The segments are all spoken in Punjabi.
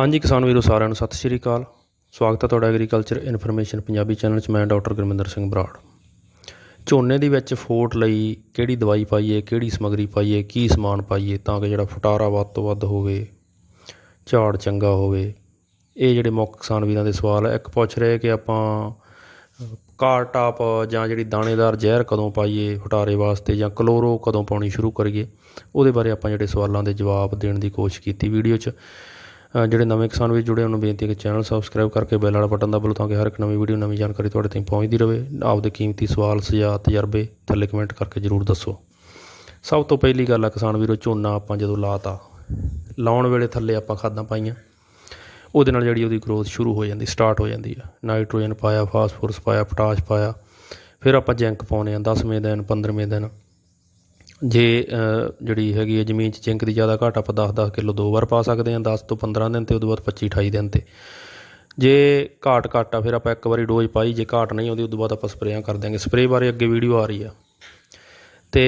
ਹਾਂਜੀ ਕਿਸਾਨ ਵੀਰੋ, ਸਾਰਿਆਂ ਨੂੰ ਸਤਿ ਸ਼੍ਰੀ ਅਕਾਲ। ਸਵਾਗਤ ਹੈ ਤੁਹਾਡਾ ਐਗਰੀਕਲਚਰ ਇਨਫੋਰਮੇਸ਼ਨ ਪੰਜਾਬੀ ਚੈਨਲ 'ਚ, ਮੈਂ ਡਾਕਟਰ ਗੁਰਮਿੰਦਰ ਸਿੰਘ ਬਰਾੜ। ਝੋਨੇ ਦੇ ਵਿੱਚ ਫੋਟ ਲਈ ਕਿਹੜੀ ਦਵਾਈ ਪਾਈਏ, ਕਿਹੜੀ ਸਮਗਰੀ ਪਾਈਏ, ਕੀ ਸਮਾਨ ਪਾਈਏ ਤਾਂ ਕਿ ਜਿਹੜਾ ਫਟਾਰਾ ਵੱਧ ਤੋਂ ਵੱਧ ਹੋਵੇ, ਝਾੜ ਚੰਗਾ ਹੋਵੇ। ਇਹ ਜਿਹੜੇ ਮੁੱਖ ਕਿਸਾਨ ਵੀਰਾਂ ਦੇ ਸਵਾਲ ਹੈ ਇੱਕ ਪੁੱਛ ਰਹੇ ਕਿ ਆਪਾਂ ਕਾਰ ਟਾਪ ਜਾਂ ਜਿਹੜੀ ਦਾਣੇਦਾਰ ਜ਼ਹਿਰ ਕਦੋਂ ਪਾਈਏ ਫਟਾਰੇ ਵਾਸਤੇ ਜਾਂ ਕਲੋਰੋ ਕਦੋਂ ਪਾਉਣੀ ਸ਼ੁਰੂ ਕਰੀਏ, ਉਹਦੇ ਬਾਰੇ ਆਪਾਂ ਜਿਹੜੇ ਸਵਾਲਾਂ ਦੇ ਜਵਾਬ ਦੇਣ ਦੀ ਕੋਸ਼ਿਸ਼ ਕੀਤੀ ਵੀਡੀਓ 'ਚ। ਜਿਹੜੇ ਨਵੇਂ ਕਿਸਾਨ ਵੀ ਜੁੜੇ ਉਹਨਾਂ ਨੂੰ ਬੇਨਤੀ ਹੈ ਕਿ ਚੈਨਲ ਸਬਸਕ੍ਰਾਈਬ ਕਰਕੇ ਬੈਲ ਵਾਲਾ ਬਟਨ ਦਬਾਓ ਤਾਂ ਕਿ ਹਰ ਇੱਕ ਨਵੀਂ ਵੀਡੀਓ ਨਵੀਂ ਜਾਣਕਾਰੀ ਤੁਹਾਡੇ ਤੱਕ ਪਹੁੰਚਦੀ ਰਹੇ। ਆਪਦੇ ਕੀਮਤੀ ਸਵਾਲ, ਸੁਝਾਅ, ਤਜਰਬੇ ਥੱਲੇ ਕਮੈਂਟ ਕਰਕੇ ਜਰੂਰ ਦੱਸੋ। ਸਭ ਤੋਂ ਪਹਿਲੀ ਗੱਲ ਆ ਕਿਸਾਨ ਵੀਰੋ, ਝੋਨਾ ਆਪਾਂ ਜਦੋਂ ਲਾਤਾ, ਲਾਉਣ ਵੇਲੇ ਥੱਲੇ ਆਪਾਂ ਖਾਦਾਂ ਪਾਈਆਂ। ਉਹਦੇ ਨਾਲ ਜਿਹੜੀ ਉਹਦੀ ਗਰੋਥ ਸ਼ੁਰੂ ਹੋ ਜਾਂਦੀ ਸਟਾਰਟ ਹੋ ਜਾਂਦੀ ਆ। ਨਾਈਟ੍ਰੋਜਨ ਪਾਇਆ ਫਾਸਫੋਰਸ ਪਾਇਆ ਪੋਟਾਸ਼ ਪਾਇਆ। ਫਿਰ ਆਪਾਂ ਜ਼ਿੰਕ ਪਾਉਨੇ ਆ 10ਵੇਂ ਦਿਨ 15ਵੇਂ ਦਿਨ। ਜੇ ਜਿਹੜੀ ਹੈਗੀ ਹੈ ਜ਼ਮੀਨ 'ਚ ਜ਼ਿੰਕ ਦੀ ਜ਼ਿਆਦਾ ਘਾਟ, ਆਪਾਂ 10-10 ਕਿਲੋ ਦੋ ਵਾਰ ਪਾ ਸਕਦੇ ਹਾਂ 10 ਤੋਂ 15 ਦਿਨ ਤੇ ਉਦੋਂ ਬਾਅਦ 25-28 ਦਿਨ ਤੇ। ਜੇ ਘਾਟ ਘੱਟ ਆ ਫਿਰ ਆਪਾਂ ਇੱਕ ਵਾਰੀ ਡੋਜ਼ ਪਾਈ, ਜੇ ਘਾਟ ਨਹੀਂ ਆਉਂਦੀ ਉਦੋਂ ਬਾਅਦ ਆਪਾਂ ਸਪਰੇਆਂ ਕਰ ਦਿਆਂਗੇ। ਸਪਰੇਅ ਬਾਰੇ ਅੱਗੇ ਵੀਡੀਓ ਆ ਰਹੀ ਆ। ਤੇ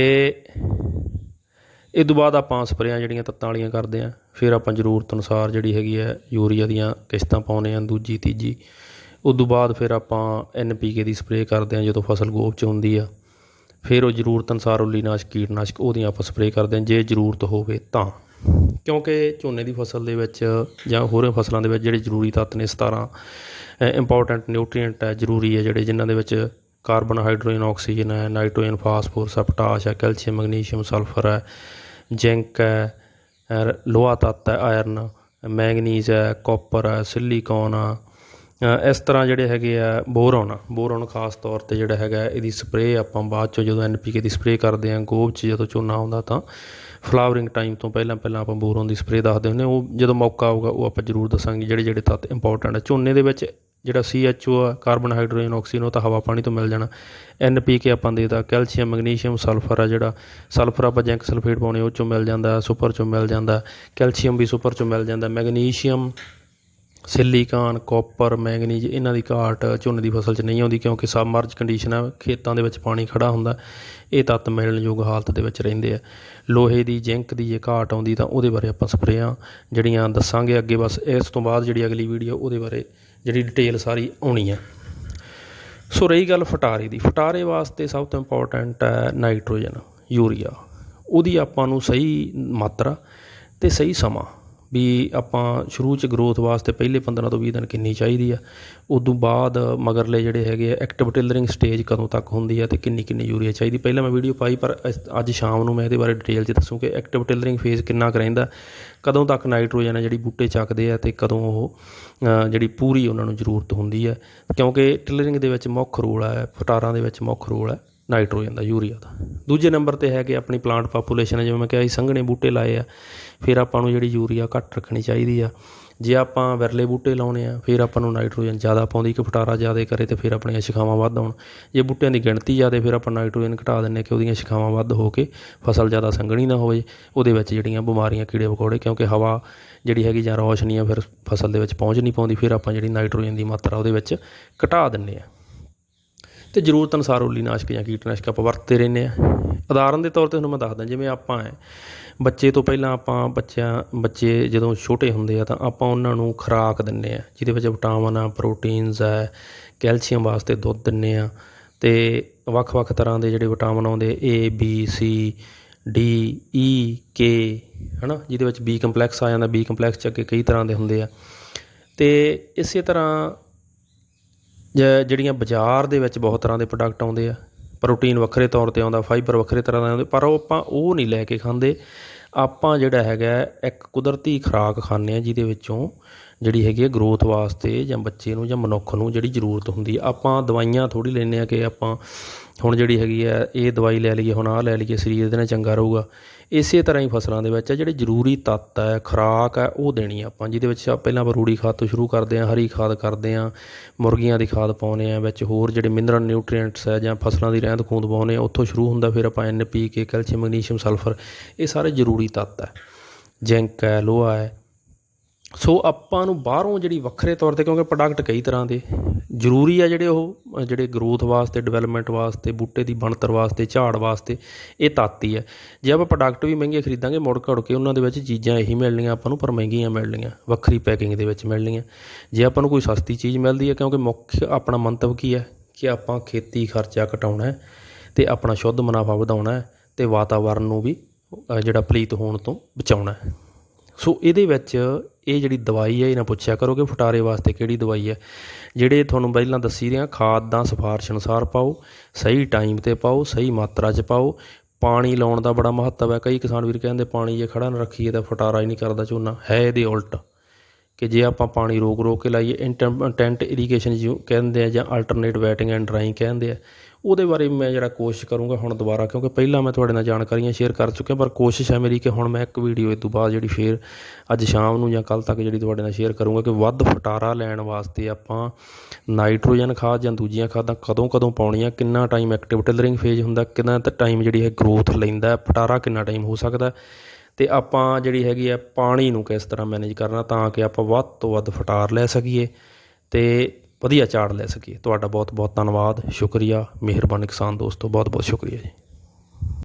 ਇਹ ਤੋਂ ਬਾਅਦ ਆਪਾਂ ਸਪਰੇਆਂ ਜਿਹੜੀਆਂ ਤੱਤਾਂ ਵਾਲੀਆਂ ਕਰਦੇ ਆ ਫਿਰ ਆਪਾਂ ਜ਼ਰੂਰਤ ਅਨੁਸਾਰ ਜਿਹੜੀ ਹੈਗੀ ਹੈ, ਯੂਰੀਆ ਦੀਆਂ ਕਿਸ਼ਤਾਂ ਪਾਉਨੇ ਆ ਦੂਜੀ, ਤੀਜੀ। ਉਸ ਤੋਂ ਬਾਅਦ ਫਿਰ ਆਪਾਂ ਐਨਪੀਕੇ ਦੀ ਸਪਰੇਅ ਕਰਦੇ ਆ ਜਦੋਂ ਫਸਲ ਗੋਭ 'ਚ ਹੁੰਦੀ ਆ। ਫਿਰ ਉਹ ਜ਼ਰੂਰਤ ਅਨੁਸਾਰ ਉੱਲੀਨਾਸ਼ਕ ਕੀਟਨਾਸ਼ਕ ਉਹਦੀਆਂ ਆਪਾਂ ਸਪਰੇਅ ਕਰਦੇ ਹਾਂ। ਜੇ ਜ਼ਰੂਰਤ ਹੋਵੇ ਤਾਂ। ਕਿਉਂਕਿ ਝੋਨੇ ਦੀ ਫਸਲ ਦੇ ਵਿੱਚ ਜਾਂ ਹੋਰ ਫਸਲਾਂ ਦੇ ਵਿੱਚ ਜਿਹੜੇ ਜ਼ਰੂਰੀ ਤੱਤ ਨੇ 17 ਇੰਪੋਰਟੈਂਟ ਨਿਊਟ੍ਰੀਐਂਟ ਹੈ, ਜ਼ਰੂਰੀ ਹੈ ਜਿਹੜੇ ਜਿਨ੍ਹਾਂ ਦੇ ਵਿੱਚ ਕਾਰਬਨ ਹਾਈਡਰੋਜਨ ਆਕਸੀਜਨ ਹੈ ਨਾਈਟ੍ਰੋਜਨ ਫਾਸਫੋਰਸ ਹੈ ਪੋਟਾਸ਼ ਹੈ ਕੈਲਸ਼ੀਅਮ ਮੈਗਨੀਸ਼ੀਅਮ ਸਲਫਰ ਹੈ ਜ਼ਿੰਕ ਹੈ ਲੋਹਾ ਤੱਤ ਹੈ ਆਇਰਨ ਮੈਂਗਨੀਜ਼ ਹੈ ਕਾਪਰ ਹੈ ਸਿਲੀਕਾਨ ਆ ਇਸ ਤਰ੍ਹਾਂ ਜਿਹੜੇ ਹੈਗੇ ਆ ਬੋਰੋਨ ਬੋਰੋਨ ਖਾਸ ਤੌਰ ਤੇ ਜਿਹੜਾ ਹੈਗਾ ਇਹਦੀ ਸਪਰੇਅ ਆਪਾਂ ਬਾਅਦ ਚੋਂ ਜਦੋਂ ਐਨਪੀਕੇ ਦੀ ਸਪਰੇਅ ਕਰਦੇ ਆ, ਗੋਭ 'ਚ ਜਦੋਂ ਝੋਨਾ ਆਉਂਦਾ ਤਾਂ ਫਲਾਵਰਿੰਗ ਟਾਈਮ ਤੋਂ ਪਹਿਲਾਂ ਪਹਿਲਾਂ ਆਪਾਂ ਬੋਰੋਨ ਦੀ ਸਪਰੇਅ ਦੱਸਦੇ ਹੁੰਦੇ ਹਾਂ। ਉਹ ਜਦੋਂ ਮੌਕਾ ਆਊਗਾ, ਉਹ ਆਪਾਂ ਜ਼ਰੂਰ ਦੱਸਾਂਗੇ ਜਿਹੜੇ ਜਿਹੜੇ ਤੱਤ ਇੰਪੋਰਟੈਂਟ ਆ। ਝੋਨੇ ਦੇ ਵਿੱਚ ਜਿਹੜਾ CHO ਆ ਕਾਰਬਨ ਹਾਈਡਰੋਜਨ ਆਕਸੀਜਨ ਉਹ ਤਾਂ ਹਵਾ ਪਾਣੀ ਤੋਂ ਮਿਲ ਜਾਣਾ। ਐਨਪੀਕੇ ਆਪਾਂ ਦੇਦਾ ਕੈਲਸ਼ੀਅਮ ਮੈਗਨੀਸ਼ੀਅਮ ਸਲਫਰ ਆ ਜਿਹੜਾ। ਸਲਫਰ ਆਪਾਂ ਜ਼ਿੰਕ ਸਲਫੇਟ ਪਾਉਣੇ, ਉਹ ਚੋਂ ਮਿਲ ਜਾਂਦਾ ਸੁਪਰ ਚੋਂ ਮਿਲ ਜਾਂਦਾ। ਕੈਲਸ਼ੀਅਮ ਵੀ ਸੁਪਰ ਚੋਂ ਮਿਲ ਜਾਂਦਾ। ਮੈਗਨੀਸ਼ੀਅਮ ਸਿਲੀਕਾਨ, ਕੋਪਰ, ਮੈਂਗਨੀਜ਼ ਇਹਨਾਂ ਦੀ ਘਾਟ ਝੋਨੇ ਦੀ ਫਸਲ 'ਚ ਨਹੀਂ ਆਉਂਦੀ ਕਿਉਂਕਿ ਸਬਮਰਜ ਕੰਡੀਸ਼ਨ ਹੈ ਖੇਤਾਂ ਦੇ ਵਿੱਚ ਪਾਣੀ ਖੜਾ ਹੁੰਦਾ। ਇਹ ਤੱਤ ਮਿਲਣਯੋਗ ਹਾਲਤ ਦੇ ਵਿੱਚ ਰਹਿੰਦੇ ਆ। ਲੋਹੇ ਦੀ, ਜ਼ਿੰਕ ਦੀ ਜੇ ਘਾਟ ਆਉਂਦੀ ਤਾਂ ਉਹਦੇ ਬਾਰੇ ਆਪਾਂ ਸਪਰੇਆਂ ਜਿਹੜੀਆਂ ਦੱਸਾਂਗੇ ਅੱਗੇ, ਬਸ ਇਸ ਤੋਂ ਬਾਅਦ ਜਿਹੜੀ ਅਗਲੀ ਵੀਡੀਓ ਉਹਦੇ ਬਾਰੇ ਜਿਹੜੀ ਡਿਟੇਲ ਸਾਰੀ ਆਉਣੀ ਆ। ਸੋ ਰਹੀ ਗੱਲ ਫਟਾਰੇ ਦੀ। ਫਟਾਰੇ ਵਾਸਤੇ ਸਭ ਤੋਂ ਇੰਪੋਰਟੈਂਟ ਹੈ ਨਾਈਟ੍ਰੋਜਨ ਯੂਰੀਆ। ਉਹਦੀ ਆਪਾਂ ਨੂੰ ਸਹੀ ਮਾਤਰਾ ਤੇ ਸਹੀ ਸਮਾਂ। ਵੀ ਆਪਾਂ ਸ਼ੁਰੂ ਚ ਗਰੋਥ ਵਾਸਤੇ ਪਹਿਲੇ 15 ਤੋਂ 20 ਦਿਨ ਕਿੰਨੀ ਚਾਹੀਦੀ ਆ, ਉਦੋਂ ਬਾਅਦ ਮਗਰਲੇ ਜਿਹੜੇ ਹੈਗੇ ਆ ਐਕਟਿਵ ਟਿਲਰਿੰਗ ਸਟੇਜ ਕਦੋਂ ਤੱਕ ਹੁੰਦੀ ਆ ਤੇ ਕਿੰਨੀ ਕਿੰਨੀ ਯੂਰੀਆ ਚਾਹੀਦੀ। ਪਹਿਲਾਂ ਮੈਂ ਵੀਡੀਓ ਪਾਈ, ਪਰ ਅੱਜ ਸ਼ਾਮ ਨੂੰ ਮੈਂ ਇਹਦੇ ਬਾਰੇ ਡਿਟੇਲ 'ਚ ਦੱਸੂ ਕਿ ਐਕਟਿਵ ਟਿਲਰਿੰਗ ਫੇਜ਼ ਕਿੰਨਾ ਕੁ ਰਹਿੰਦਾ, ਕਦੋਂ ਤੱਕ ਨਾਈਟ੍ਰੋਜਨ ਹੈ ਜਿਹੜੀ ਬੂਟੇ ਚੱਕਦੇ ਆ ਤੇ ਕਦੋਂ ਉਹ ਜਿਹੜੀ ਪੂਰੀ ਉਹਨਾਂ ਨੂੰ ਜ਼ਰੂਰਤ ਹੁੰਦੀ ਹੈ ਕਿਉਂਕਿ ਟਿਲਰਿੰਗ ਦੇ ਵਿੱਚ ਮੁੱਖ ਰੋਲ ਹੈ ਫਟਾਰਾਂ ਦੇ ਵਿੱਚ ਮੁੱਖ ਰੋਲ ਹੈ ਨਾਈਟ੍ਰੋਜਨ ਦਾ ਯੂਰੀਆ ਦਾ। ਦੂਜੇ ਨੰਬਰ ਤੇ ਹੈ ਕਿ ਆਪਣੀ ਪਲਾਂਟ ਪਾਪੂਲੇਸ਼ਨ ਹੈ, ਜਿਵੇਂ ਮੈਂ ਕਿਹਾ ਸੀ, ਸੰਘਣੇ ਬੂਟੇ ਲਾਏ ਆ, ਫਿਰ ਆਪਾਂ ਨੂੰ ਜਿਹੜੀ ਯੂਰੀਆ ਘੱਟ ਰੱਖਣੀ ਚਾਹੀਦੀ ਆ। ਜੇ ਆਪਾਂ ਵਿਰਲੇ ਬੂਟੇ ਲਾਉਣੇ ਆ, ਫਿਰ ਆਪਾਂ ਨੂੰ ਨਾਈਟ੍ਰੋਜਨ ਜ਼ਿਆਦਾ ਪਾਉਂਦੀ ਕਿ ਫਟਾਰਾ ਜ਼ਿਆਦਾ ਕਰੇ ਤੇ ਫਿਰ ਆਪਣੀਆਂ ਸ਼ਿਖਾਵਾਂ ਵੱਧ ਆਉਣ। ਜੇ ਬੂਟਿਆਂ ਦੀ ਗਿਣਤੀ ਜ਼ਿਆਦਾ, ਫਿਰ ਆਪਾਂ ਨਾਈਟ੍ਰੋਜਨ ਘਟਾ ਦਿੰਨੇ ਕਿ ਉਹਦੀਆਂ ਸ਼ਿਖਾਵਾਂ ਵੱਧ ਹੋ ਕੇ ਫਸਲ ਜ਼ਿਆਦਾ ਸੰਘਣੀ ਨਾ ਹੋਵੇ। ਉਹਦੇ ਵਿੱਚ ਜਿਹੜੀਆਂ ਬਿਮਾਰੀਆਂ, ਕੀੜੇ ਮਕੌੜੇ ਕਿਉਂਕਿ ਹਵਾ ਜਿਹੜੀ ਹੈਗੀ ਜਾਂ ਰੌਸ਼ਨੀ ਆ, ਫਿਰ ਫਸਲ ਦੇ ਵਿੱਚ ਪਹੁੰਚ ਨਹੀਂ ਪਾਉਂਦੀ, ਫਿਰ ਆਪਾਂ ਜਿਹੜੀ ਨਾਈਟ੍ਰੋਜਨ ਦੀ ਮਾਤਰਾ ਉਹਦੇ ਵਿੱਚ ਘਟਾ ਦਿੰਨੇ ਆ ਤੇ ਜ਼ਰੂਰਤ ਅਨੁਸਾਰ ਉੱਲੀਨਾਸ਼ਕ ਜਾਂ ਕੀਟਨਾਸ਼ਕ ਆਪਾਂ ਵਰਤਦੇ ਰਹਿੰਦੇ ਆ। ਉਦਾਹਰਨ ਦੇ ਤੌਰ ਤੇ ਤੁਹਾਨੂੰ ਮੈਂ ਦੱਸਦਾ, ਜਿਵੇਂ ਆਪਾਂ ਹੈ ਬੱਚੇ ਤੋਂ ਪਹਿਲਾਂ ਆਪਾਂ ਬੱਚਿਆਂ, ਬੱਚੇ ਜਦੋਂ ਛੋਟੇ ਹੁੰਦੇ ਆ ਤਾਂ ਆਪਾਂ ਉਹਨਾਂ ਨੂੰ ਖੁਰਾਕ ਦਿੰਨੇ ਆ, ਜਿਹਦੇ ਵਿੱਚ ਵਿਟਾਮਿਨ ਆ, ਪ੍ਰੋਟੀਨਸ ਹੈ ਕੈਲਸ਼ੀਅਮ ਵਾਸਤੇ ਦੁੱਧ ਦਿੰਨੇ ਆ ਤੇ ਵੱਖ-ਵੱਖ ਤਰ੍ਹਾਂ ਦੇ ਜਿਹੜੇ ਵਿਟਾਮਿਨ ਆਉਂਦੇ, A, B, C, D E K, ਹਨਾ, ਜਿਹਦੇ ਵਿੱਚ ਬੀ ਕੰਪਲੈਕਸ ਆ ਜਾਂਦਾ ਬੀ ਕੰਪਲੈਕਸ ਚ ਅੱਗੇ ਕਈ ਤਰ੍ਹਾਂ ਦੇ ਹੁੰਦੇ ਆ। ਤੇ ਇਸੇ ਤਰ੍ਹਾਂ ਜਿਹੜੀਆਂ ਬਾਜ਼ਾਰ ਦੇ ਵਿੱਚ ਬਹੁਤ ਤਰ੍ਹਾਂ ਦੇ ਪ੍ਰੋਡਕਟ ਆਉਂਦੇ ਆ ਪ੍ਰੋਟੀਨ ਵੱਖਰੇ ਤੌਰ ਤੇ ਆਉਂਦਾ ਫਾਈਬਰ ਵੱਖਰੇ ਤਰ੍ਹਾਂ ਦਾ ਆਉਂਦੇ, ਪਰ ਉਹ ਆਪਾਂ ਉਹ ਨਹੀਂ ਲੈ ਕੇ ਖਾਂਦੇ। ਆਪਾਂ ਜਿਹੜਾ ਹੈਗਾ, ਇੱਕ ਕੁਦਰਤੀ ਖੁਰਾਕ ਖਾਂਦੇ ਆ ਜਿਹਦੇ ਵਿੱਚੋਂ ਜਿਹੜੀ ਹੈਗੀ ਹੈ ਗਰੋਥ ਵਾਸਤੇ ਜਾਂ ਬੱਚੇ ਨੂੰ ਜਾਂ ਮਨੁੱਖ ਨੂੰ ਜਿਹੜੀ ਜ਼ਰੂਰਤ ਹੁੰਦੀ ਆ, ਆਪਾਂ ਦਵਾਈਆਂ ਥੋੜੀ ਲੈਂਦੇ ਆ ਕਿ ਆਪਾਂ ਹੁਣ ਜਿਹੜੀ ਹੈਗੀ ਹੈ ਇਹ ਦਵਾਈ ਲੈ ਲਈਏ, ਹੁਣ ਆਹ ਲੈ ਲਈਏ, ਸਰੀਰ ਦੇ ਨਾਲ ਚੰਗਾ ਰਹੂਗਾ। ਇਸੇ ਤਰ੍ਹਾਂ ਹੀ ਫਸਲਾਂ ਦੇ ਵਿੱਚ ਆ, ਜਿਹੜੇ ਜ਼ਰੂਰੀ ਤੱਤ ਹੈ ਖੁਰਾਕ ਹੈ ਉਹ ਦੇਣੀ ਆ ਆਪਾਂ, ਜਿਹਦੇ ਵਿੱਚ ਪਹਿਲਾਂ ਆਪਾਂ ਰੂੜੀ ਖਾਦ ਤੋਂ ਸ਼ੁਰੂ ਕਰਦੇ ਆ, ਹਰੀ ਖਾਦ ਕਰਦੇ ਆ, ਮੁਰਗੀਆਂ ਦੀ ਖਾਦ ਪਾਉਨੇ ਆ, ਵਿੱਚ ਹੋਰ ਜਿਹੜੇ ਮਿਨਰਲ ਨਿਊਟ੍ਰੀਐਂਟਸ ਹੈ ਜਾਂ ਫਸਲਾਂ ਦੀ ਰਹਿੰਦ ਖੂੰਦ ਪਾਉਨੇ ਆ, ਉੱਥੋਂ ਸ਼ੁਰੂ ਹੁੰਦਾ, ਫਿਰ ਆਪਾਂ N P K calcium magnesium sulphur ਇਹ ਸਾਰੇ ਜ਼ਰੂਰੀ ਤੱਤ ਹੈ ਜ਼ਿੰਕ ਹੈ ਲੋਹਾ ਹੈ ਸੋ ਆਪਾਂ ਨੂੰ ਬਾਹਰੋਂ ਜਿਹੜੀ ਵੱਖਰੇ ਤੌਰ ਤੇ, ਕਿਉਂਕਿ ਪ੍ਰੋਡਕਟ ਕਈ ਤਰ੍ਹਾਂ ਦੇ, ਜ਼ਰੂਰੀ ਆ ਜਿਹੜੇ ਉਹ, ਜਿਹੜੇ ਗਰੋਥ ਵਾਸਤੇ ਡਿਵੈਲਪਮੈਂਟ ਵਾਸਤੇ, ਬੂਟੇ ਦੀ ਬਣਤਰ ਵਾਸਤੇ, ਝਾੜ ਵਾਸਤੇ, ਇਹ ਤਾਤੀ ਹੈ ਜੇ ਆਪਾਂ ਪ੍ਰੋਡਕਟ ਵੀ ਮਹਿੰਗੇ ਖਰੀਦਾਂਗੇ, ਮੁੜ ਘੜ ਕੇ ਉਹਨਾਂ ਦੇ ਵਿੱਚ ਚੀਜ਼ਾਂ ਇਹੀ ਮਿਲਣੀਆਂ ਆਪਾਂ ਨੂੰ, ਪਰ ਮਹਿੰਗੀਆਂ ਮਿਲਣੀਆਂ, ਵੱਖਰੀ ਪੈਕਿੰਗ ਦੇ ਵਿੱਚ ਮਿਲਣੀਆਂ। ਜੇ ਆਪਾਂ ਨੂੰ ਕੋਈ ਸਸਤੀ ਚੀਜ਼ ਮਿਲਦੀ ਹੈ ਕਿਉਂਕਿ ਮੁੱਖ ਆਪਣਾ ਮੰਤਵ ਕੀ ਹੈ ਕਿ ਆਪਾਂ ਖੇਤੀ ਖਰਚਾ ਘਟਾਉਣਾ ਹੈ, ਤੇ ਆਪਣਾ ਸ਼ੁੱਧ ਮੁਨਾਫਾ ਵਧਾਉਣਾ ਹੈ, ਤੇ ਵਾਤਾਵਰਨ ਨੂੰ ਵੀ ਜਿਹੜਾ ਪਲੀਤ ਹੋਣ ਤੋਂ ਬਚਾਉਣਾ ਹੈ। ਸੋ ਇਹਦੇ ਵਿੱਚ ਇਹ ਜਿਹੜੀ ਦਵਾਈ ਹੈ ਇਹ ਨਾ ਪੁੱਛਿਆ ਕਰੋ ਕਿ ਫਟਾਰੇ ਵਾਸਤੇ ਕਿਹੜੀ ਦਵਾਈ ਹੈ। ਜਿਹੜੇ ਤੁਹਾਨੂੰ ਪਹਿਲਾਂ ਦੱਸੀ ਰਿਹਾ ਦਾ ਸਿਫਾਰਿਸ਼ ਅਨੁਸਾਰ ਪਾਓ, ਸਹੀ ਟਾਈਮ ਤੇ ਪਾਓ, ਸਹੀ ਮਾਤਰਾ 'ਚ ਪਾਓ। ਪਾਣੀ ਲਾਉਣ ਦਾ ਬੜਾ ਮਹੱਤਵ ਹੈ। ਕਈ ਕਿਸਾਨ ਵੀਰ ਕਹਿੰਦੇ, ਪਾਣੀ ਜੇ ਖੜਾ ਨਾ ਰੱਖੀਏ ਤਾਂ ਫਟਾਰਾ ਹੀ ਨਹੀਂ ਕਰਦਾ ਝੋਨਾ। ਹੈ ਇਹਦੇ ਉਲਟ। ਕਿ ਜੇ ਆਪਾਂ ਪਾਣੀ ਰੋਕ ਰੋਕ ਕੇ ਲਾਈਏ ਇੰਟੈਂਟ ਇਰੀਗੇਸ਼ਨ ਜਿਉਂ ਕਹਿੰਦੇ ਆ ਜਾਂ ਅਲਟਰਨੇਟ ਵੈਟਿੰਗ ਐਂਡ ਡਰਾਈਂਗ ਕਹਿੰਦੇ ਆ, ਉਹਦੇ ਬਾਰੇ ਮੈਂ ਜਿਹੜਾ ਕੋਸ਼ਿਸ਼ ਕਰੂੰਗਾ ਹੁਣ ਦੁਬਾਰਾ, ਕਿਉਂਕਿ ਪਹਿਲਾਂ ਮੈਂ ਤੁਹਾਡੇ ਨਾਲ ਜਾਣਕਾਰੀਆਂ ਸ਼ੇਅਰ ਕਰ ਚੁੱਕਿਆ, ਪਰ ਕੋਸ਼ਿਸ਼ ਹੈ ਮੇਰੀ ਕਿ ਹੁਣ ਮੈਂ ਇੱਕ ਵੀਡੀਓ ਇਸ ਤੋਂ ਬਾਅਦ ਜਿਹੜੀ ਫੇਰ ਅੱਜ ਸ਼ਾਮ ਨੂੰ ਜਾਂ ਕੱਲ ਤੱਕ ਜਿਹੜੀ ਤੁਹਾਡੇ ਨਾਲ ਸ਼ੇਅਰ ਕਰੂੰਗਾ ਕਿ ਵੱਧ ਫਟਾਰਾ ਲੈਣ ਵਾਸਤੇ ਆਪਾਂ ਨਾਈਟ੍ਰੋਜਨ ਖਾਦ ਜਾਂ ਦੂਜੀਆਂ ਖਾਦਾਂ ਕਦੋਂ ਕਦੋਂ ਪਾਉਣੀਆਂ, ਕਿੰਨਾ ਟਾਈਮ ਐਕਟਿਵ ਟਿਲਰਿੰਗ ਫੇਜ਼ ਹੁੰਦਾ, ਕਿੰਨਾ ਟਾਈਮ ਜਿਹੜੀ ਹੈ ਗਰੋਥ ਲੈਂਦਾ, ਫਟਾਰਾ ਕਿੰਨਾ ਟਾਈਮ ਹੋ ਸਕਦਾ ਅਤੇ ਆਪਾਂ ਜਿਹੜੀ ਹੈਗੀ ਆ ਪਾਣੀ ਨੂੰ ਕਿਸ ਤਰ੍ਹਾਂ ਮੈਨੇਜ ਕਰਨਾ ਤਾਂ ਕਿ ਆਪਾਂ ਵੱਧ ਤੋਂ ਵੱਧ ਫਟਾਰ ਲੈ ਸਕੀਏ ਅਤੇ ਵਧੀਆ ਝਾੜ ਲੈ ਸਕੀਏ। ਤੁਹਾਡਾ ਬਹੁਤ ਬਹੁਤ ਧੰਨਵਾਦ। ਸ਼ੁਕਰੀਆ। ਮਿਹਰਬਾਨੀ ਕਿਸਾਨ ਦੋਸਤੋ ਬਹੁਤ ਬਹੁਤ ਸ਼ੁਕਰੀਆ ਜੀ।